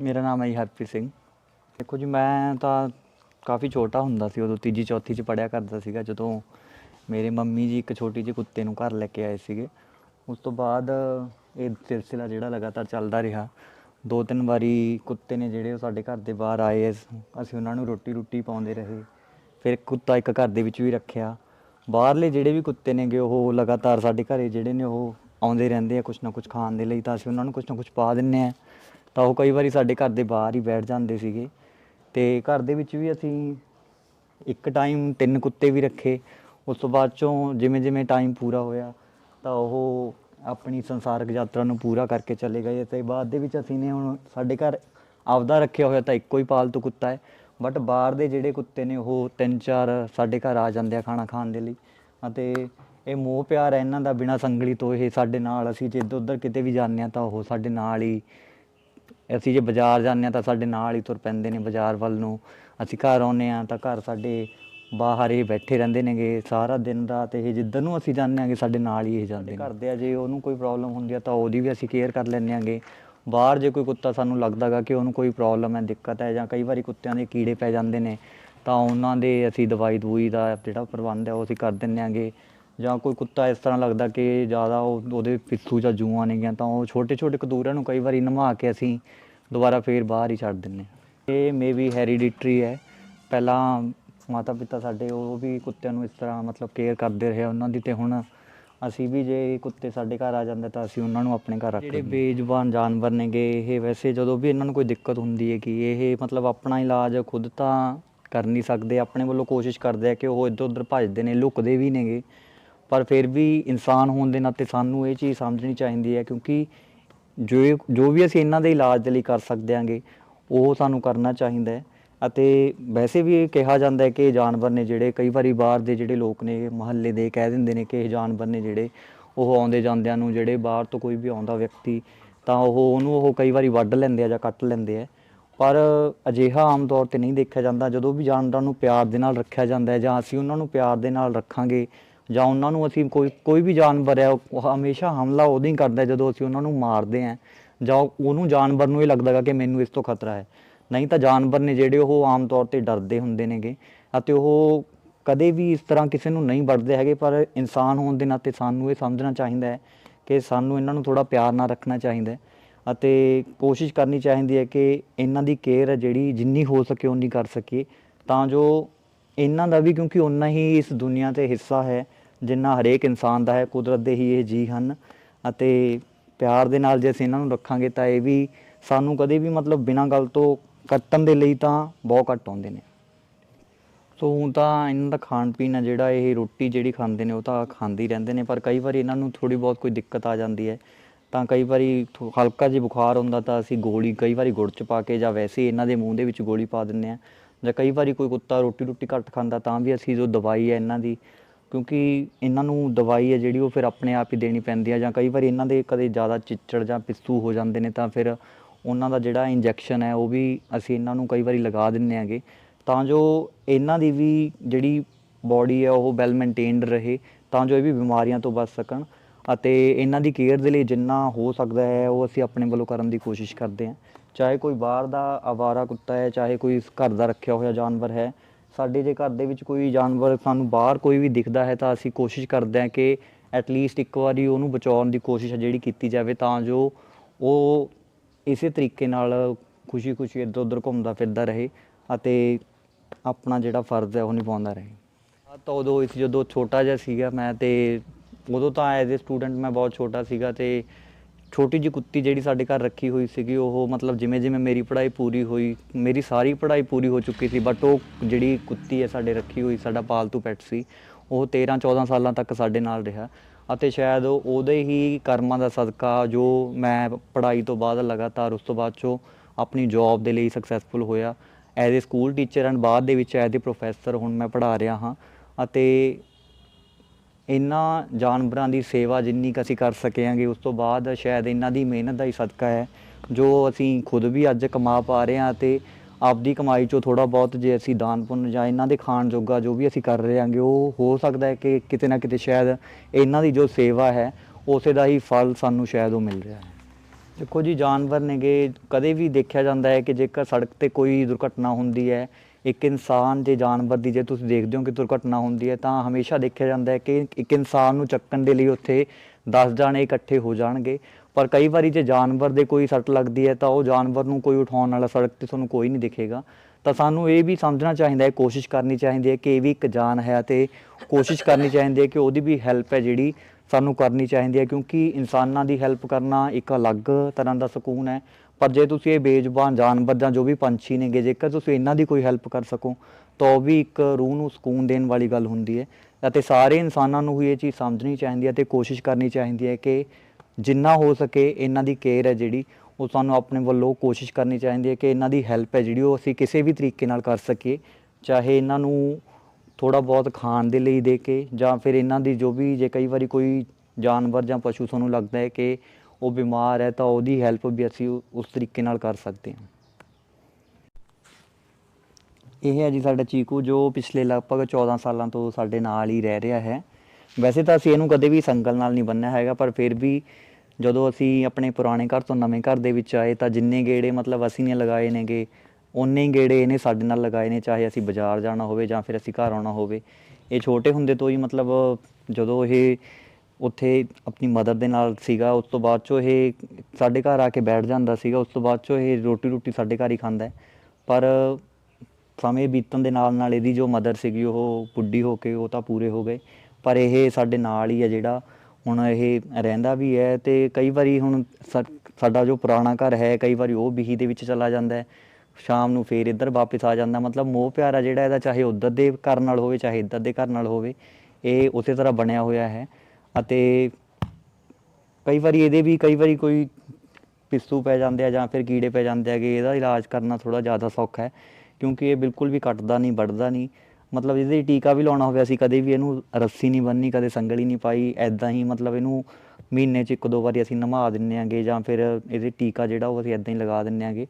ਮੇਰਾ ਨਾਮ ਹੈ ਹਰਪ੍ਰੀਤ ਸਿੰਘ। ਦੇਖੋ ਜੀ, ਮੈਂ ਤਾਂ ਕਾਫੀ ਛੋਟਾ ਹੁੰਦਾ ਸੀ, ਉਦੋਂ ਤੀਜੀ, ਚੌਥੀ ਚ ਪੜਿਆ ਕਰਦਾ ਸੀਗਾ, ਜਦੋਂ ਮੇਰੇ ਮੰਮੀ ਜੀ ਇੱਕ ਛੋਟੀ ਜਿਹੀ ਕੁੱਤੇ ਨੂੰ ਘਰ ਲੈ ਕੇ ਆਏ ਸੀਗੇ। ਉਸ ਤੋਂ ਬਾਅਦ ਇਹ ਸਿਲਸਿਲਾ ਜਿਹੜਾ ਲਗਾਤਾਰ ਚੱਲਦਾ ਰਿਹਾ। ਦੋ ਤਿੰਨ ਵਾਰੀ ਕੁੱਤੇ ਨੇ ਜਿਹੜੇ ਉਹ ਸਾਡੇ ਘਰ ਦੇ ਬਾਹਰ ਆਏ ਅਸੀਂ ਉਹਨਾਂ ਨੂੰ ਰੋਟੀ ਰੋਟੀ ਪਾਉਂਦੇ ਰਹੇ। ਫਿਰ ਕੁੱਤਾ ਇੱਕ ਘਰ ਦੇ ਵਿੱਚ ਵੀ ਰੱਖਿਆ। ਬਾਹਰਲੇ ਜਿਹੜੇ ਵੀ ਕੁੱਤੇ ਨੇਗੇ, ਉਹ ਲਗਾਤਾਰ ਸਾਡੇ ਘਰੇ ਜਿਹੜੇ ਨੇ ਉਹ ਆਉਂਦੇ ਰਹਿੰਦੇ ਆ ਕੁਛ ਨਾ ਕੁਛ ਖਾਣ ਦੇ ਲਈ, ਤਾਂ ਅਸੀਂ ਉਹਨਾਂ ਨੂੰ ਕੁਛ ਨਾ ਕੁਛ ਪਾ ਦਿੰਨੇ ਆ। ਤਾਂ ਉਹ ਕਈ ਵਾਰੀ ਸਾਡੇ ਘਰ ਦੇ ਬਾਹਰ ਹੀ ਬੈਠ ਜਾਂਦੇ ਸੀਗੇ ਤੇ ਘਰ ਦੇ ਵਿੱਚ ਵੀ ਅਸੀਂ ਇੱਕ ਟਾਈਮ ਤਿੰਨ ਕੁੱਤੇ ਵੀ ਰੱਖੇ, ਉਸ ਤੋਂ ਬਾਅਦ ਚੋਂ ਜਿਵੇਂ ਜਿਵੇਂ ਟਾਈਮ ਪੂਰਾ ਹੋਇਆ ਤਾਂ ਉਹ ਆਪਣੀ ਸੰਸਾਰਕ ਯਾਤਰਾ ਨੂੰ ਪੂਰਾ ਕਰਕੇ ਚਲੇ ਗਏ ਤੇ ਬਾਅਦ ਦੇ ਵਿੱਚ ਅਸੀਂ ਨੇ ਹੁਣ ਸਾਡੇ ਘਰ ਆਪਦਾ ਰੱਖਿਆ ਹੋਇਆ ਤਾਂ ਇੱਕੋ ਹੀ ਪਾਲਤੂ ਕੁੱਤਾ ਹੈ ਬਟ ਬਾਹਰ ਦੇ ਜਿਹੜੇ ਕੁੱਤੇ ਨੇ ਉਹ ਤਿੰਨ ਚਾਰ ਸਾਡੇ ਘਰ ਆ ਜਾਂਦੇ ਆ ਖਾਣਾ ਖਾਣ ਦੇ ਲਈ ਅਤੇ ਇਹ ਮੋਹ ਪਿਆਰ ਹੈ ਇਹਨਾਂ ਦਾ ਬਿਨਾਂ ਸੰਗਲੀ ਤੋਂ, ਇਹ ਸਾਡੇ ਨਾਲ ਅਸੀਂ ਜੇ ਇੱਧਰ ਉੱਧਰ ਕਿਤੇ ਵੀ ਜਾਂਦੇ ਹਾਂ ਤਾਂ ਉਹ ਸਾਡੇ ਨਾਲ ਹੀ ਅਸੀਂ ਜੇ ਬਾਜ਼ਾਰ ਜਾਂਦੇ ਹਾਂ ਤਾਂ ਸਾਡੇ ਨਾਲ ਹੀ ਤੁਰ ਪੈਂਦੇ ਨੇ ਬਾਜ਼ਾਰ ਵੱਲ ਨੂੰ। ਅਸੀਂ ਘਰ ਆਉਂਦੇ ਹਾਂ ਤਾਂ ਘਰ ਸਾਡੇ ਬਾਹਰ ਹੀ ਬੈਠੇ ਰਹਿੰਦੇ ਨੇਗੇ ਸਾਰਾ ਦਿਨ ਰਾਤ। ਇਹ ਜਿੱਧਰ ਨੂੰ ਅਸੀਂ ਜਾਂਦੇ ਹਾਂਗੇ ਸਾਡੇ ਨਾਲ ਹੀ ਇਹ ਜਾਂਦੇ ਨੇ। ਕਰਦੇ ਆ ਜੇ ਉਹਨੂੰ ਕੋਈ ਪ੍ਰੋਬਲਮ ਹੁੰਦੀ ਆ ਤਾਂ ਉਹਦੀ ਵੀ ਅਸੀਂ ਕੇਅਰ ਕਰ ਲੈਂਦੇ ਹਾਂਗੇ। ਬਾਹਰ ਜੇ ਕੋਈ ਕੁੱਤਾ ਸਾਨੂੰ ਲੱਗਦਾਗਾ ਕਿ ਉਹਨੂੰ ਕੋਈ ਪ੍ਰੋਬਲਮ ਹੈ ਦਿੱਕਤ ਹੈ ਜਾਂ ਕਈ ਵਾਰੀ ਕੁੱਤਿਆਂ ਦੇ ਕੀੜੇ ਪੈ ਜਾਂਦੇ ਨੇ ਤਾਂ ਉਹਨਾਂ ਦੇ ਅਸੀਂ ਦਵਾਈ ਦਵੂਈ ਦਾ ਜਿਹੜਾ ਪ੍ਰਬੰਧ ਹੈ ਉਹ ਅਸੀਂ ਕਰ ਦਿੰਦੇ ਹਾਂਗੇ। ਜਾਂ ਕੋਈ ਕੁੱਤਾ ਇਸ ਤਰ੍ਹਾਂ ਲੱਗਦਾ ਕਿ ਜ਼ਿਆਦਾ ਉਹ ਉਹਦੇ ਪਿੱਛੂ ਜਾਂ ਜੂਆਂ ਨੇ ਗਿਆ ਤਾਂ ਉਹ ਛੋਟੇ ਛੋਟੇ ਕਦੂਰਿਆਂ ਨੂੰ ਕਈ ਵਾਰੀ ਨਮਾ ਕੇ ਅਸੀਂ ਦੁਬਾਰਾ ਫੇਰ ਬਾਹਰ ਹੀ ਛੱਡ ਦਿੰਨੇ ਹਾਂ। ਇਹ ਮੇਬੀ ਹੈਰੀਡਿਟਰੀ ਹੈ। ਪਹਿਲਾਂ ਮਾਤਾ ਪਿਤਾ ਸਾਡੇ ਉਹ ਵੀ ਕੁੱਤਿਆਂ ਨੂੰ ਇਸ ਤਰ੍ਹਾਂ ਮਤਲਬ ਕੇਅਰ ਕਰਦੇ ਰਹੇ ਉਹਨਾਂ ਦੀ ਤੇ ਹੁਣ ਅਸੀਂ ਵੀ ਜੇ ਕੁੱਤੇ ਸਾਡੇ ਘਰ ਆ ਜਾਂਦੇ ਤਾਂ ਅਸੀਂ ਉਹਨਾਂ ਨੂੰ ਆਪਣੇ ਘਰ ਰੱਖ ਜਿਹੜੇ ਬੇਜ਼ੁਬਾਨ ਜਾਨਵਰ ਨੇਗੇ ਇਹ ਵੈਸੇ ਜਦੋਂ ਵੀ ਇਹਨਾਂ ਨੂੰ ਕੋਈ ਦਿੱਕਤ ਹੁੰਦੀ ਹੈ ਕਿ ਇਹ ਮਤਲਬ ਆਪਣਾ ਇਲਾਜ ਖੁਦ ਤਾਂ ਕਰ ਨਹੀਂ ਸਕਦੇ ਆਪਣੇ ਵੱਲੋਂ ਕੋਸ਼ਿਸ਼ ਕਰਦੇ ਆ ਕਿ ਉਹ ਇੱਧਰ ਉੱਧਰ ਭੱਜਦੇ ਨੇ ਲੁਕਦੇ ਵੀ ਨੇਗੇ। ਪਰ ਫਿਰ ਵੀ ਇਨਸਾਨ ਹੋਣ ਦੇ ਨਾਤੇ ਸਾਨੂੰ ਇਹ ਚੀਜ਼ ਸਮਝਣੀ ਚਾਹੀਦੀ ਹੈ ਕਿਉਂਕਿ ਜੋ ਜੋ ਵੀ ਅਸੀਂ ਇਹਨਾਂ ਦੇ ਇਲਾਜ ਦੇ ਲਈ ਕਰ ਸਕਦੇ ਆਂਗੇ ਉਹ ਸਾਨੂੰ ਕਰਨਾ ਚਾਹੀਦਾ ਹੈ। ਅਤੇ ਵੈਸੇ ਵੀ ਇਹ ਕਿਹਾ ਜਾਂਦਾ ਹੈ ਕਿ ਇਹ ਜਾਨਵਰ ਨੇ ਜਿਹੜੇ ਕਈ ਵਾਰੀ ਬਾਹਰ ਦੇ ਜਿਹੜੇ ਲੋਕ ਨੇ, ਮਹੱਲੇ ਦੇ ਕਹਿ ਦਿੰਦੇ ਨੇ ਕਿ ਇਹ ਜਾਨਵਰ ਨੇ ਜਿਹੜੇ ਉਹ ਆਉਂਦੇ ਜਾਂਦਿਆਂ ਨੂੰ ਜਿਹੜੇ ਬਾਹਰ ਤੋਂ ਕੋਈ ਵੀ ਆਉਂਦਾ ਵਿਅਕਤੀ, ਤਾਂ ਉਹ ਉਹਨੂੰ ਉਹ ਕਈ ਵਾਰੀ ਵੱਢ ਲੈਂਦੇ ਆ ਜਾਂ ਕੱਟ ਲੈਂਦੇ ਆ। ਪਰ ਅਜਿਹਾ ਆਮ ਤੌਰ ਤੇ ਨਹੀਂ ਦੇਖਿਆ ਜਾਂਦਾ। ਜਦੋਂ ਵੀ ਜਾਨਵਰਾਂ ਨੂੰ ਪਿਆਰ ਦੇ ਨਾਲ ਰੱਖਿਆ ਜਾਂਦਾ ਹੈ ਜਾਂ ਅਸੀਂ ਉਹਨਾਂ ਨੂੰ ਪਿਆਰ ਦੇ ਨਾਲ ਰੱਖਾਂਗੇ ਜਾਂ ਉਹਨਾਂ ਨੂੰ ਅਸੀਂ ਕੋਈ ਕੋਈ ਵੀ ਜਾਨਵਰ ਹੈ, ਉਹ ਹਮੇਸ਼ਾ ਹਮਲਾ ਉਦੋਂ ਹੀ ਕਰਦਾ ਜਦੋਂ ਅਸੀਂ ਉਹਨਾਂ ਨੂੰ ਮਾਰਦੇ ਹਾਂ। ਜਾਂ ਉਹਨੂੰ ਜਾਨਵਰ ਨੂੰ ਇਹ ਲੱਗਦਾ ਗਾ ਕਿ ਮੈਨੂੰ ਇਸ ਤੋਂ ਖਤਰਾ ਹੈ। ਨਹੀਂ ਤਾਂ ਜਾਨਵਰ ਨੇ ਜਿਹੜੇ ਉਹ ਆਮ ਤੌਰ ਤੇ ਡਰਦੇ ਹੁੰਦੇ ਨੇਗੇ ਅਤੇ ਉਹ ਕਦੇ ਵੀ ਇਸ ਤਰ੍ਹਾਂ ਕਿਸੇ ਨੂੰ ਨਹੀਂ ਵੱਢਦੇ ਹੈਗੇ, ਪਰ ਇਨਸਾਨ ਹੋਣ ਦੇ ਨਾਤੇ ਸਾਨੂੰ ਇਹ ਸਮਝਣਾ ਚਾਹੀਦਾ ਹੈ ਕਿ ਸਾਨੂੰ ਇਹਨਾਂ ਨੂੰ ਥੋੜਾ ਪਿਆਰ ਨਾਲ ਰੱਖਣਾ ਚਾਹੀਦਾ ਹੈ ਅਤੇ ਕੋਸ਼ਿਸ਼ ਕਰਨੀ ਚਾਹੀਦੀ ਹੈ ਕਿ ਇਹਨਾਂ ਦੀ ਕੇਅਰ ਜਿਹੜੀ ਜਿੰਨੀ ਹੋ ਸਕੇ ਉਨੀ ਕਰ ਸਕੀਏ। ਤਾਂ ਜੋ ਇਹਨਾਂ ਦਾ ਵੀ, ਕਿਉਂਕਿ ਉਨਾ ਹੀ ਇਸ ਦੁਨੀਆ ਤੇ ਹਿੱਸਾ ਹੈ ਜਿੰਨਾ ਹਰੇਕ ਇਨਸਾਨ ਦਾ ਹੈ, ਕੁਦਰਤ ਦੇ ਹੀ ਇਹ ਜੀ ਹਨ ਅਤੇ ਪਿਆਰ ਦੇ ਨਾਲ ਜੇ ਅਸੀਂ ਇਹਨਾਂ ਨੂੰ ਰੱਖਾਂਗੇ ਤਾਂ ਇਹ ਵੀ ਸਾਨੂੰ ਕਦੇ ਵੀ ਮਤਲਬ ਬਿਨਾਂ ਗੱਲ ਤੋਂ ਕੱਟਣ ਦੇ ਲਈ ਤਾਂ ਬਹੁਤ ਘੱਟ ਆਉਂਦੇ ਨੇ। ਸੋ ਹੁਣ ਤਾਂ ਇਹਨਾਂ ਦਾ ਖਾਣ ਪੀਣ ਹੈ ਜਿਹੜਾ ਇਹ ਰੋਟੀ ਜਿਹੜੀ ਖਾਂਦੇ ਨੇ ਉਹ ਤਾਂ ਖਾਂਦੇ ਹੀ ਰਹਿੰਦੇ ਨੇ, ਪਰ ਕਈ ਵਾਰੀ ਇਹਨਾਂ ਨੂੰ ਥੋੜੀ ਬਹੁਤ ਕੋਈ ਦਿੱਕਤ ਆ ਜਾਂਦੀ ਹੈ। ਤਾਂ ਕਈ ਵਾਰੀ ਥੋ- ਹਲਕਾ ਜਿਹਾ ਬੁਖਾਰ ਹੁੰਦਾ ਤਾਂ ਅਸੀਂ ਗੋਲੀ ਕਈ ਵਾਰੀ ਗੁੜ ਚ ਪਾ ਕੇ ਜਾਂ ਵੈਸੇ ਇਹਨਾਂ ਦੇ ਮੂੰਹ ਦੇ ਵਿੱਚ ਗੋਲੀ ਪਾ ਦਿੰਦੇ ਆ ਜਾਂ ਕਈ ਵਾਰੀ ਕੋਈ ਕੁੱਤਾ ਰੋਟੀ ਰੋਟੀ ਘੱਟ ਖਾਂਦਾ ਤਾਂ ਵੀ ਅਸੀਂ ਜੋ ਦਵਾਈ ਹੈ ਇਹਨਾਂ ਦੀ ਕਿਉਂਕਿ ਇਹਨਾਂ ਨੂੰ ਦਵਾਈ ਹੈ ਜਿਹੜੀ ਉਹ ਫਿਰ ਆਪਣੇ ਆਪ ਹੀ ਦੇਣੀ ਪੈਂਦੀ ਹੈ ਜਾਂ ਕਈ ਵਾਰੀ ਇਹਨਾਂ ਦੇ ਕਦੇ ਜ਼ਿਆਦਾ ਚਿੱਚੜ ਜਾਂ ਪਿੱਸੂ ਹੋ ਜਾਂਦੇ ਨੇ ਤਾਂ ਫਿਰ ਉਹਨਾਂ ਦਾ ਜਿਹੜਾ ਇੰਜੈਕਸ਼ਨ ਹੈ ਉਹ ਵੀ ਅਸੀਂ ਇਹਨਾਂ ਨੂੰ ਕਈ ਵਾਰੀ ਲਗਾ ਦਿੰਨੇ ਆਂਗੇ ਤਾਂ ਜੋ ਇਹਨਾਂ ਦੀ ਵੀ ਜਿਹੜੀ ਬਾਡੀ ਹੈ ਉਹ ਵੈਲ ਮੇਨਟੇਨਡ ਰਹੇ, ਤਾਂ ਜੋ ਇਹ ਵੀ ਬਿਮਾਰੀਆਂ ਤੋਂ ਬਚ ਸਕਣ ਅਤੇ ਇਹਨਾਂ ਦੀ ਕੇਅਰ ਦੇ ਲਈ ਜਿੰਨਾ ਹੋ ਸਕਦਾ ਹੈ ਉਹ ਅਸੀਂ ਆਪਣੇ ਵੱਲੋਂ ਕਰਨ ਦੀ ਕੋਸ਼ਿਸ਼ ਕਰਦੇ ਹਾਂ। ਚਾਹੇ ਕੋਈ ਬਾਹਰ ਦਾ ਆਵਾਰਾ ਕੁੱਤਾ ਹੈ, ਚਾਹੇ ਕੋਈ ਘਰ ਦਾ ਰੱਖਿਆ ਹੋਇਆ ਜਾਨਵਰ ਹੈ ਸਾਡੇ ਜੇ ਘਰ ਦੇ ਵਿੱਚ ਕੋਈ ਜਾਨਵਰ ਸਾਨੂੰ ਬਾਹਰ ਕੋਈ ਵੀ ਦਿਖਦਾ ਹੈ ਤਾਂ ਅਸੀਂ ਕੋਸ਼ਿਸ਼ ਕਰਦੇ ਹਾਂ ਕਿ ਐਟਲੀਸਟ ਇੱਕ ਵਾਰੀ ਉਹਨੂੰ ਬਚਾਉਣ ਦੀ ਕੋਸ਼ਿਸ਼ ਹੈ ਜਿਹੜੀ ਕੀਤੀ ਜਾਵੇ ਤਾਂ ਜੋ ਉਹ ਇਸੇ ਤਰੀਕੇ ਨਾਲ ਖੁਸ਼ੀ-ਖੁਸ਼ੀ ਇੱਧਰ ਉੱਧਰ ਘੁੰਮਦਾ ਫਿਰਦਾ ਰਹੇ ਅਤੇ ਆਪਣਾ ਜਿਹੜਾ ਫਰਜ਼ ਹੈ ਉਹ ਨਿਭਾਉਂਦਾ ਰਹੇ। ਤਾਂ ਉਦੋਂ ਇਸ ਜਦੋਂ ਛੋਟਾ ਜਿਹਾ ਸੀਗਾ ਮੈਂ ਤੇ ਉਦੋਂ ਤਾਂ ਐਜ਼ ਅ ਸਟੂਡੈਂਟ ਮੈਂ ਬਹੁਤ ਛੋਟਾ ਸੀਗਾ ਤੇ ਛੋਟੀ ਜਿਹੀ ਕੁੱਤੀ ਜਿਹੜੀ ਸਾਡੇ ਘਰ ਰੱਖੀ ਹੋਈ ਸੀਗੀ, ਉਹ ਮਤਲਬ ਜਿਵੇਂ ਜਿਵੇਂ ਮੇਰੀ ਪੜ੍ਹਾਈ ਪੂਰੀ ਹੋਈ, ਮੇਰੀ ਸਾਰੀ ਪੜ੍ਹਾਈ ਪੂਰੀ ਹੋ ਚੁੱਕੀ ਸੀ ਬਟ ਉਹ ਜਿਹੜੀ ਕੁੱਤੀ ਹੈ ਸਾਡੇ ਰੱਖੀ ਹੋਈ, ਸਾਡਾ ਪਾਲਤੂ ਪੈਟ ਸੀ, ਉਹ 13 14 ਸਾਲਾਂ ਤੱਕ ਸਾਡੇ ਨਾਲ ਰਿਹਾ ਅਤੇ ਸ਼ਾਇਦ ਉਹ- ਉਹਦੇ ਹੀ ਕਰਮਾਂ ਦਾ ਸਦਕਾ ਜੋ ਮੈਂ ਪੜ੍ਹਾਈ ਤੋਂ ਬਾਅਦ ਲਗਾਤਾਰ ਉਸ ਤੋਂ ਬਾਅਦ ਚੋਂ ਆਪਣੀ ਜੌਬ ਦੇ ਲਈ ਸਕਸੈਸਫੁਲ ਹੋਇਆ। As a school teacher and ਬਾਅਦ ਦੇ ਵਿੱਚ ਐਜ਼ ਅ ਪ੍ਰੋਫੈਸਰ ਹੁਣ ਮੈਂ ਪੜ੍ਹਾ ਰਿਹਾ ਹਾਂ ਅਤੇ ਇਹਨਾਂ ਜਾਨਵਰਾਂ ਦੀ ਸੇਵਾ ਜਿੰਨੀ ਕੁ ਅਸੀਂ ਕਰ ਸਕਿਆਂਗੇ ਉਸ ਤੋਂ ਬਾਅਦ ਸ਼ਾਇਦ ਇਹਨਾਂ ਦੀ ਮਿਹਨਤ ਦਾ ਹੀ ਸਦਕਾ ਹੈ, ਜੋ ਅਸੀਂ ਖੁਦ ਵੀ ਅੱਜ ਕਮਾ ਪਾ ਰਹੇ ਹਾਂ ਤੇ ਆਪਦੀ ਕਮਾਈ ਚੋਂ ਥੋੜਾ ਬਹੁਤ ਜੇ ਅਸੀਂ ਦਾਨ ਪੁੰਨ ਜਾਂ ਇਹਨਾਂ ਦੇ ਖਾਣ ਜੋਗਾ ਜੋ ਵੀ ਅਸੀਂ ਕਰ ਰਹੇ ਹਾਂਗੇ, ਉਹ ਹੋ ਸਕਦਾ ਹੈ ਕਿ ਕਿਤੇ ਨਾ ਕਿਤੇ ਸ਼ਾਇਦ ਇਹਨਾਂ ਦੀ ਜੋ ਸੇਵਾ ਹੈ, ਉਸੇ ਦਾ ਹੀ ਫਲ ਸਾਨੂੰ ਸ਼ਾਇਦ ਉਹ ਮਿਲ ਰਿਹਾ ਹੈ। ਦੇਖੋ ਜੀ, ਜਾਨਵਰ ਨੇਗੇ, ਕਦੇ ਵੀ ਦੇਖਿਆ ਜਾਂਦਾ ਹੈ ਕਿ ਜੇਕਰ ਸੜਕ ਤੇ ਕੋਈ ਦੁਰਘਟਨਾ ਹੁੰਦੀ ਹੈ ਇੱਕ ਇਨਸਾਨ ਜੇ ਜਾਨਵਰ ਦੀ ਜੇ ਤੁਸੀਂ ਦੇਖਦੇ ਹੋ ਕਿ ਦੁਰਘਟਨਾ ਹੁੰਦੀ ਹੈ, ਤਾਂ ਹਮੇਸ਼ਾ ਦੇਖਿਆ ਜਾਂਦਾ ਹੈ ਕਿ ਇੱਕ ਇਨਸਾਨ ਨੂੰ ਚੱਕਣ ਦੇ ਲਈ ਉੱਥੇ 10 ਜਾਣੇ ਇਕੱਠੇ ਹੋ ਜਾਣਗੇ। ਪਰ ਕਈ ਵਾਰੀ ਜੇ ਜਾਨਵਰ ਦੇ ਕੋਈ ਸੱਟ ਲੱਗਦੀ ਹੈ, ਤਾਂ ਉਹ ਜਾਨਵਰ ਨੂੰ ਕੋਈ ਉਠਾਉਣ ਵਾਲਾ ਸੜਕ ਤੇ ਤੁਹਾਨੂੰ ਕੋਈ ਨਹੀਂ ਦਿਖੇਗਾ। ਤਾਂ ਸਾਨੂੰ ਇਹ ਵੀ ਸਮਝਣਾ ਚਾਹੀਦਾ ਹੈ, ਕੋਸ਼ਿਸ਼ ਕਰਨੀ ਚਾਹੀਦੀ ਹੈ ਕਿ ਇਹ ਵੀ ਇੱਕ ਜਾਨ ਹੈ ਤੇ ਕੋਸ਼ਿਸ਼ ਕਰਨੀ ਚਾਹੀਦੀ ਹੈ ਕਿ ਉਹਦੀ ਵੀ ਹੈਲਪ ਹੈ ਜਿਹੜੀ ਸਾਨੂੰ ਕਰਨੀ ਚਾਹੀਦੀ ਹੈ, ਕਿਉਂਕਿ ਇਨਸਾਨਾਂ ਦੀ ਹੈਲਪ ਕਰਨਾ ਇੱਕ ਅਲੱਗ ਤਰ੍ਹਾਂ ਦਾ ਸਕੂਨ ਹੈ। ਪਰ ਜੇ ਤੁਸੀਂ ਇਹ ਬੇਜ਼ੁਬਾਨ ਜਾਨਵਰ ਜਾਂ ਜੋ ਵੀ ਪੰਛੀ ਨੇਗੇ ਜੇਕਰ ਤੁਸੀਂ ਇਹਨਾਂ ਦੀ ਕੋਈ ਹੈਲਪ ਕਰ ਸਕੋ, ਤਾਂ ਉਹ ਵੀ ਇੱਕ ਰੂਹ ਨੂੰ ਸਕੂਨ ਦੇਣ ਵਾਲੀ ਗੱਲ ਹੁੰਦੀ ਹੈ ਅਤੇ ਸਾਰੇ ਇਨਸਾਨਾਂ ਨੂੰ ਹੀ ਇਹ ਚੀਜ਼ ਸਮਝਣੀ ਚਾਹੀਦੀ ਹੈ ਤੇ ਕੋਸ਼ਿਸ਼ ਕਰਨੀ ਚਾਹੀਦੀ ਹੈ ਕਿ ਜਿੰਨਾ ਹੋ ਸਕੇ ਇਹਨਾਂ ਦੀ ਕੇਅਰ ਹੈ ਜਿਹੜੀ, ਉਹ ਸਾਨੂੰ ਆਪਣੇ ਵੱਲੋਂ ਕੋਸ਼ਿਸ਼ ਕਰਨੀ ਚਾਹੀਦੀ ਹੈ ਕਿ ਇਹਨਾਂ ਦੀ ਹੈਲਪ ਹੈ ਜਿਹੜੀ, ਉਹ ਅਸੀਂ ਕਿਸੇ ਵੀ ਤਰੀਕੇ ਨਾਲ ਕਰ ਸਕੀਏ, ਚਾਹੇ ਇਹਨਾਂ ਨੂੰ ਥੋੜਾ ਬਹੁਤ ਖਾਣ ਦੇ ਲਈ ਦੇ ਕੇ ਜਾਂ ਫਿਰ ਇਹਨਾਂ ਦੀ ਜੋ ਵੀ, ਜੇ ਕਈ ਵਾਰੀ ਕੋਈ ਜਾਨਵਰ ਜਾਂ ਪਸ਼ੂ ਤੁਹਾਨੂੰ ਲੱਗਦਾ ਹੈ ਕਿ ਉਹ ਬਿਮਾਰ ਹੈ ਤਾਂ ਉਹਦੀ ਹੈਲਪ ਵੀ ਅਸੀਂ ਉਸ ਤਰੀਕੇ ਨਾਲ ਕਰ ਸਕਦੇ ਹਾਂ। ਇਹ ਹੈ ਜੀ ਸਾਡਾ ਚੀਕੂ, ਜੋ ਪਿਛਲੇ ਲਗਭਗ 14 ਸਾਲਾਂ ਤੋਂ ਸਾਡੇ ਨਾਲ ਹੀ ਰਹਿ ਰਿਹਾ ਹੈ। ਵੈਸੇ ਤਾਂ ਅਸੀਂ ਇਹਨੂੰ ਕਦੇ ਵੀ ਸੰਗਲ ਨਾਲ ਨਹੀਂ ਬੰਨਿਆ ਹੈਗਾ, ਪਰ ਫਿਰ ਵੀ ਜਦੋਂ ਅਸੀਂ ਆਪਣੇ ਪੁਰਾਣੇ ਘਰ ਤੋਂ ਨਵੇਂ ਘਰ ਦੇ ਵਿੱਚ ਆਏ ਤਾਂ ਜਿੰਨੇ ਗੇੜੇ ਮਤਲਬ ਅਸੀਂ ਨੇ ਲਗਾਏ ਨੇਗੇ ਉਨੇ ਹੀ ਗੇੜੇ ਇਹਨੇ ਸਾਡੇ ਨਾਲ ਲਗਾਏ ਨੇ, ਚਾਹੇ ਅਸੀਂ ਬਾਜ਼ਾਰ ਜਾਣਾ ਹੋਵੇ ਜਾਂ ਫਿਰ ਅਸੀਂ ਘਰ ਆਉਣਾ ਹੋਵੇ। ਇਹ ਛੋਟੇ ਹੁੰਦੇ ਤੋਂ ਹੀ ਮਤਲਬ ਜਦੋਂ ਇਹ ਉੱਥੇ ਆਪਣੀ ਮਦਰ ਦੇ ਨਾਲ ਸੀਗਾ, ਉਸ ਤੋਂ ਬਾਅਦ ਚੋਂ ਇਹ ਸਾਡੇ ਘਰ ਆ ਕੇ ਬੈਠ ਜਾਂਦਾ ਸੀਗਾ, ਉਸ ਤੋਂ ਬਾਅਦ ਚੋਂ ਇਹ ਰੋਟੀ ਰੋਟੀ ਸਾਡੇ ਘਰ ਹੀ ਖਾਂਦਾ ਹੈ। ਪਰ ਸਮੇਂ ਬੀਤਣ ਦੇ ਨਾਲ ਨਾਲ ਇਹਦੀ ਜੋ ਮਦਰ ਸੀਗੀ, ਉਹ ਬੁੱਢੀ ਹੋ ਕੇ ਉਹ ਤਾਂ ਪੂਰੇ ਹੋ ਗਏ। ਪਰ ਇਹ ਸਾਡੇ ਨਾਲ ਹੀ ਹੈ ਜਿਹੜਾ ਹੁਣ ਇਹ ਰਹਿੰਦਾ ਵੀ ਹੈ ਤੇ ਕਈ ਵਾਰੀ ਹੁਣ ਸਾ- ਸਾਡਾ ਜੋ ਪੁਰਾਣਾ ਘਰ ਹੈ, ਕਈ ਵਾਰੀ ਉਹ ਬਿਹੀ ਦੇ ਵਿੱਚ ਚਲਾ ਜਾਂਦਾ ਹੈ। ਸ਼ਾਮ ਨੂੰ ਫੇਰ ਇੱਧਰ ਵਾਪਸ ਆ ਜਾਂਦਾ, ਮਤਲਬ ਮੋਹ ਪਿਆਰ ਆ ਜਿਹੜਾ ਇਹਦਾ ਚਾਹੇ ਉੱਧਰ ਦੇ ਘਰ ਨਾਲ ਹੋਵੇ, ਚਾਹੇ ਇੱਧਰ ਦੇ ਘਰ ਨਾਲ ਹੋਵੇ, ਇਹ ਉਸੇ ਤਰ੍ਹਾਂ ਬਣਿਆ ਹੋਇਆ ਹੈ। ਅਤੇ ਕਈ ਵਾਰੀ ਇਹਦੇ ਵੀ, ਕਈ ਵਾਰੀ ਕੋਈ ਪਿੱਸੂ ਪੈ ਜਾਂਦੇ ਆ ਜਾਂ ਫਿਰ ਕੀੜੇ ਪੈ ਜਾਂਦੇ ਹੈਗੇ, ਇਹਦਾ ਇਲਾਜ ਕਰਨਾ ਥੋੜਾ ਜ਼ਿਆਦਾ ਸੌਖਾ ਹੈ, ਕਿਉਂਕਿ ਇਹ ਬਿਲਕੁਲ ਵੀ ਕੱਟਦਾ ਨਹੀਂ, ਵੱਢਦਾ ਨਹੀਂ। ਮਤਲਬ ਇਹਦੇ ਟੀਕਾ ਵੀ ਲਾਉਣਾ ਹੋਵੇ, ਅਸੀਂ ਕਦੇ ਵੀ ਇਹਨੂੰ ਰੱਸੀ ਨਹੀਂ ਬੰਨ੍ਹੀ, ਕਦੇ ਸੰਗਲੀ ਨਹੀਂ ਪਾਈ ਐਦਾਂ ਹੀ ਮਤਲਬ ਇਹਨੂੰ ਮਹੀਨੇ 'ਚ ਇੱਕ ਦੋ ਵਾਰੀ ਅਸੀਂ ਨਮਾ ਦਿੰਨੇ ਆਂਗੇ ਜਾਂ ਫਿਰ ਇਹਦੇ ਟੀਕਾ ਜਿਹੜਾ ਉਹ ਅਸੀਂ ਐਦਾਂ ਹੀ ਲਗਾ ਦਿੰਨੇ ਆਂਗੇ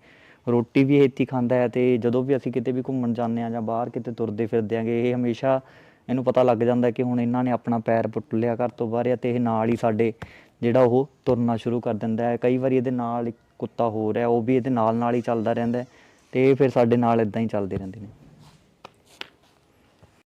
ਰੋਟੀ ਵੀ ਇਹ ਇੱਥੇ ਹੀ ਖਾਂਦਾ ਹੈ ਤੇ ਜਦੋਂ ਵੀ ਅਸੀਂ ਕਿਤੇ ਵੀ ਘੁੰਮਣ ਜਾਂਦੇ ਆ ਜਾਂ ਬਾਹਰ ਕਿਤੇ ਤੁਰਦੇ ਫਿਰਦੇ ਆਂਗੇ ਇਹ ਹਮੇਸ਼ਾ ਇਹਨੂੰ ਪਤਾ ਲੱਗ ਜਾਂਦਾ ਕਿ ਹੁਣ ਇਹਨਾਂ ਨੇ ਆਪਣਾ ਪੈਰ ਪੁੱਟ ਲਿਆ ਘਰ ਤੋਂ ਬਾਹਰ ਆ ਤੇ ਇਹ ਨਾਲ ਹੀ ਸਾਡੇ ਜਿਹੜਾ ਉਹ ਤੁਰਨਾ ਸ਼ੁਰੂ ਕਰ ਦਿੰਦਾ ਹੈ। ਕਈ ਵਾਰੀ ਇਹਦੇ ਨਾਲ ਇੱਕ ਕੁੱਤਾ ਹੋਰ ਹੈ, ਉਹ ਵੀ ਇਹਦੇ ਨਾਲ ਨਾਲ ਹੀ ਚੱਲਦਾ ਰਹਿੰਦਾ ਹੈ ਤੇ ਇਹ ਫਿਰ ਸਾਡੇ ਨਾਲ ਇਦਾਂ ਹੀ ਚੱਲਦੇ ਰਹਿੰਦੇ ਨੇ।